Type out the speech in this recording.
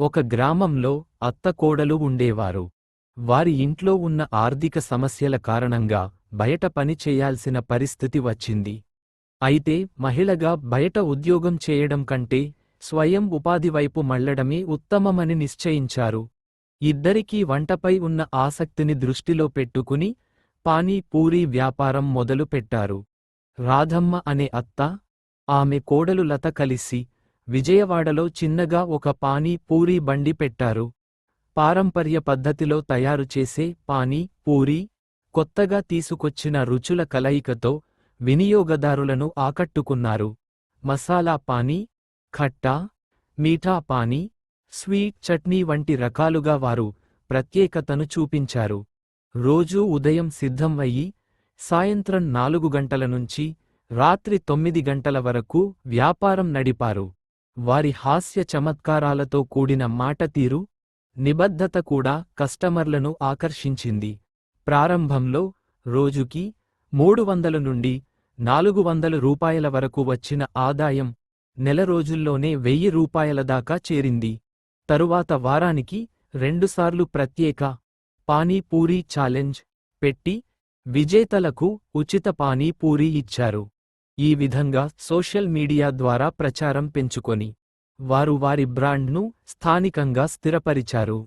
ఒక గ్రామంలో అత్తకోడలు ఉండేవారు. వారి ఇంట్లో ఉన్న ఆర్థిక సమస్యల కారణంగా బయట పని చేయాల్సిన పరిస్థితి వచ్చింది. అయితే మహిళగా బయట ఉద్యోగం చేయడం కంటే స్వయం ఉపాధి వైపు మళ్ళడమే ఉత్తమమని నిశ్చయించారు. ఇద్దరికీ వంటపై ఉన్న ఆసక్తిని దృష్టిలో పెట్టుకుని పానీపూరీ వ్యాపారం మొదలుపెట్టారు. రాధమ్మ అనే అత్త ఆమె కోడలు లత కలిసి విజయవాడలో చిన్నగా ఒక పానీ పూరీ బండి పెట్టారు. పారంపర్య పద్ధతిలో తయారు చేసే పానీ పూరీ కొత్తగా తీసుకొచ్చిన రుచుల కలయికతో వినియోగదారులను ఆకట్టుకున్నారు. మసాలా పానీ ఖట్టా మీఠా పానీ స్వీట్ చట్నీ వంటి రకాలుగా వారు ప్రత్యేకతను చూపించారు. రోజూ ఉదయం సిద్ధం అయ్యి సాయంత్రం నాలుగు గంటల నుంచి రాత్రి తొమ్మిది గంటల వరకు వ్యాపారం నడిపారు. వారి హాస్య చమత్కారాలతో కూడిన మాటతీరు నిబద్ధత కూడా కస్టమర్లను ఆకర్షించింది. ప్రారంభంలో రోజుకి మూడు వందల నుండి నాలుగు వందల రూపాయల వరకు వచ్చిన ఆదాయం నెల రోజుల్లోనే వెయ్యి రూపాయల దాకా చేరింది. తరువాత వారానికి రెండుసార్లు ప్రత్యేక పానీపూరీ ఛాలెంజ్ పెట్టి విజేతలకు ఉచిత పానీపూరీ ఇచ్చారు. ఈ విధంగా సోషల్ మీడియా ద్వారా ప్రచారం పెంచుకొని వారు వారి బ్రాండ్ను స్థానికంగా స్థిరపరిచారు.